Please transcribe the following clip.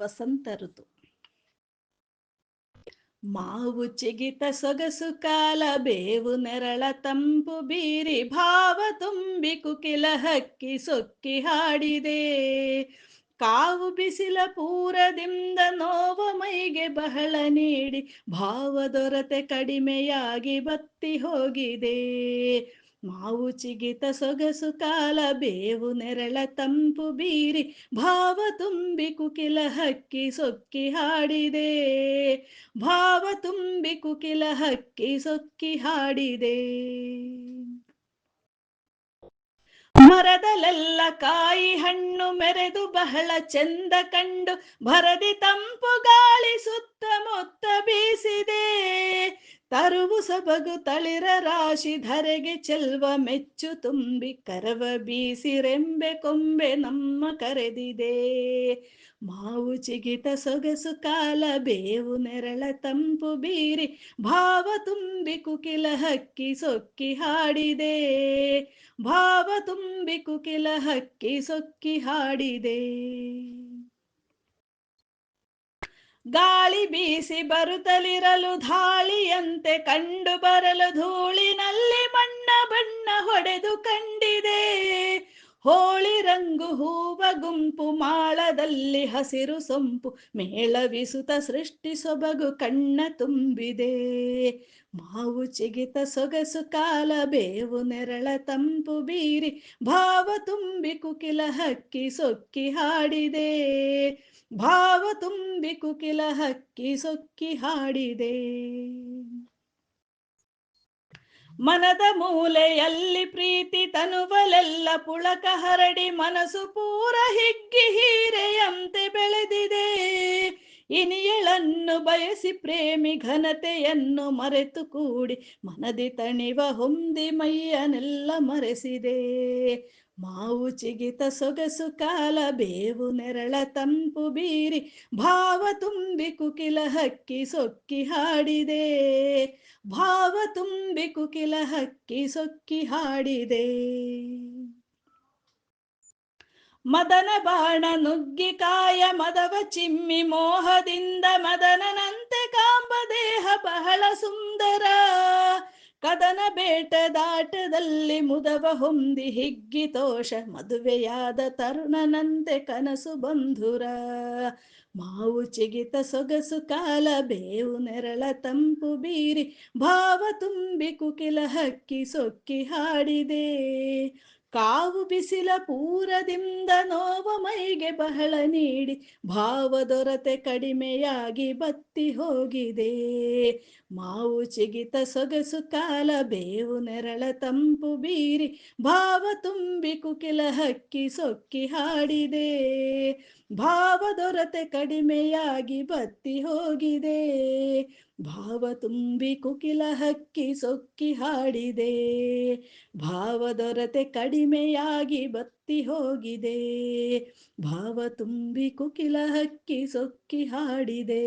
ವಸಂತ ಋತು. ಮಾವು ಚಿಗಿತ ಸೊಗಸು ಕಾಲ ಬೇವು ನೆರಳ ತಂಪು ಬೀರಿ ಭಾವ ತುಂಬಿ ಕುಕಿಲ ಹಕ್ಕಿ ಸೊಕ್ಕಿ ಹಾಡಿದೆ. ಕಾವು ಬಿಸಿಲ ಪೂರದಿಂದ ನೋವ ಮೈಗೆ ಬಹಳ ನೀಡಿ ಭಾವ ದೊರತೆ ಕಡಿಮೆಯಾಗಿ ಬತ್ತಿ ಹೋಗಿದೆ. ಮಾವು ಚಿಗಿತ ಸೊಗಸು ಕಾಲ ಬೇವು ನೆರಳ ತಂಪು ಬೀರಿ ಭಾವ ತುಂಬಿ ಕುಕಿಲ ಹಕ್ಕಿ ಸೊಕ್ಕಿ ಹಾಡಿದೆ. ಭಾವ ತುಂಬಿ ಕುಕಿಲ ಹಕ್ಕಿ ಸೊಕ್ಕಿ ಹಾಡಿದೆ. ಮರದಲ್ಲೆಲ್ಲ ಕಾಯಿ ಹಣ್ಣು ಮೆರೆದು ಬಹಳ ಚೆಂದ ಕಂಡು ಭರದಿ ತಂಪು ಗಾಳಿ ಸೊಬಗು ತಳಿರ ರಾಶಿ ಧರೆಗೆ ಚೆಲ್ವ ಮೆಚ್ಚು ತುಂಬಿ ಕರವ ಬೀಸಿ ರೆಂಬೆ ಕೊಂಬೆ ನಮ್ಮ ಕರೆದಿದೆ. ಮಾವು ಚಿಗಿತ ಸೊಗಸು ಕಾಲ ಬೇವು ನೆರಳ ತಂಪು ಬೀರಿ ಭಾವ ತುಂಬಿ ಕುಕಿಲ ಹಕ್ಕಿ ಸೊಕ್ಕಿ ಹಾಡಿದೆ. ಭಾವ ತುಂಬಿ ಕುಕಿಲ ಹಕ್ಕಿ ಸೊಕ್ಕಿ ಹಾಡಿದೆ. ಗಾಳಿ ಬೀಸಿ ಬರುತ್ತಲಿರಲು ಧಾಳಿಯಂತೆ ಕಂಡು ಬರಲು ಧೂಳಿನಲ್ಲಿ ಮಣ್ಣ ಬಣ್ಣ ಹೊಡೆದು ಕಂಡಿದೆ. ರಂಗು ಹೂವ ಗುಂಪು ಮಾಳದಲ್ಲಿ ಹಸಿರು ಸೊಂಪು ಮೇಳವಿಸುತ ಸೃಷ್ಟಿ ಸೊಬಗು ಕಣ್ಣ ತುಂಬಿದೆ. ಮಾವು ಚಿಗಿತ ಸೊಗಸು ಕಾಲ ಬೇವು ನೆರಳ ತಂಪು ಬೀರಿ ಭಾವ ತುಂಬಿ ಕುಕಿಲ ಹಕ್ಕಿ ಸೊಕ್ಕಿ ಹಾಡಿದೆ. ಭಾವ ತುಂಬಿ ಕುಕಿಲ ಹಕ್ಕಿ ಸೊಕ್ಕಿ ಹಾಡಿದೆ. ಮನದ ಮೂಲೆಯಲ್ಲಿ ಪ್ರೀತಿ ತನುವಲೆಲ್ಲ ಪುಳಕ ಹರಡಿ ಮನಸ್ಸು ಪೂರ ಹಿಗ್ಗಿ ಹೀರೆಯಂತೆ ಇನಿಯಳನ್ನು ಬಯಸಿ ಪ್ರೇಮಿ ಘನತೆಯನ್ನು ಮರೆತು ಕೂಡಿ ಮನದಿ ತಣಿವ ಹೊಂದಿ ಮೈಯನೆಲ್ಲ ಮರೆಸಿದೆ ಮಾವು ಚಿಗಿತ ಸೊಗಸು ಕಾಲ ಬೇವು ನೆರಳ ತಂಪು ಬೀರಿ ಭಾವ ತುಂಬಿ ಕುಕಿಲ ಹಕ್ಕಿ ಸೊಕ್ಕಿ ಹಾಡಿದೆ ಭಾವ ತುಂಬಿ ಕುಕಿಲ ಹಕ್ಕಿ ಸೊಕ್ಕಿ ಹಾಡಿದೆ ಮದನ ಬಾಣ ನುಗ್ಗಿ ಕಾಯ ಮದವ ಚಿಮ್ಮಿ ಮೋಹದಿಂದ ಮದನನಂತೆ ಕಾಂಬ ದೇಹ ಬಹಳ ಸುಂದರ. ಕದನ ಬೇಟದಾಟದಲ್ಲಿ ಮುದವ ಹೊಂದಿ ಹಿಗ್ಗಿ ತೋಷ ಮದುವೆಯಾದ ತರುಣನಂತೆ ಕನಸು ಬಂಧುರ. ಮಾವು ಚಿಗಿತ ಸೊಗಸು ಕಾಲ ಬೇವು ನೆರಳ ತಂಪು ಬೀರಿ ಭಾವ ತುಂಬಿ ಕುಕಿಲ ಹಕ್ಕಿ ಸೊಕ್ಕಿ ಹಾಡಿದೆ. ಕಾವು ಬಿಸಿಲ ಪೂರದಿಂದ ನೋವ ಮೈಗೆ ಬಹಳ ನೀಡಿ ಭಾವ ದೊರತೆ ಕಡಿಮೆಯಾಗಿ ಬತ್ತಿ ಹೋಗಿದೆ. ಮಾವು ಚಿಗಿತ ಸೊಗಸು ಕಾಲ ಬೇವು ನೆರಳ ತಂಪು ಬೀರಿ ಭಾವ ತುಂಬಿ ಕುಕಿಲ ಹಕ್ಕಿ ಸೊಕ್ಕಿ ಹಾಡಿದೆ. ಭಾವ ದೊರತೆ ಕಡಿಮೆಯಾಗಿ ಬತ್ತಿ ಹೋಗಿದೆ. ಭಾವ ತುಂಬಿ ಕುಕಿಲ ಹಕ್ಕಿ ಸೊಕ್ಕಿ ಹಾಡಿದೆ. ಭಾವ ದೊರತೆ ಕಡಿಮೆಯಾಗಿ ಬತ್ತಿ ಹೋಗಿದೆ. ಭಾವ ತುಂಬಿ ಕುಕಿಲ ಹಕ್ಕಿ ಸೊಕ್ಕಿ ಹಾಡಿದೆ.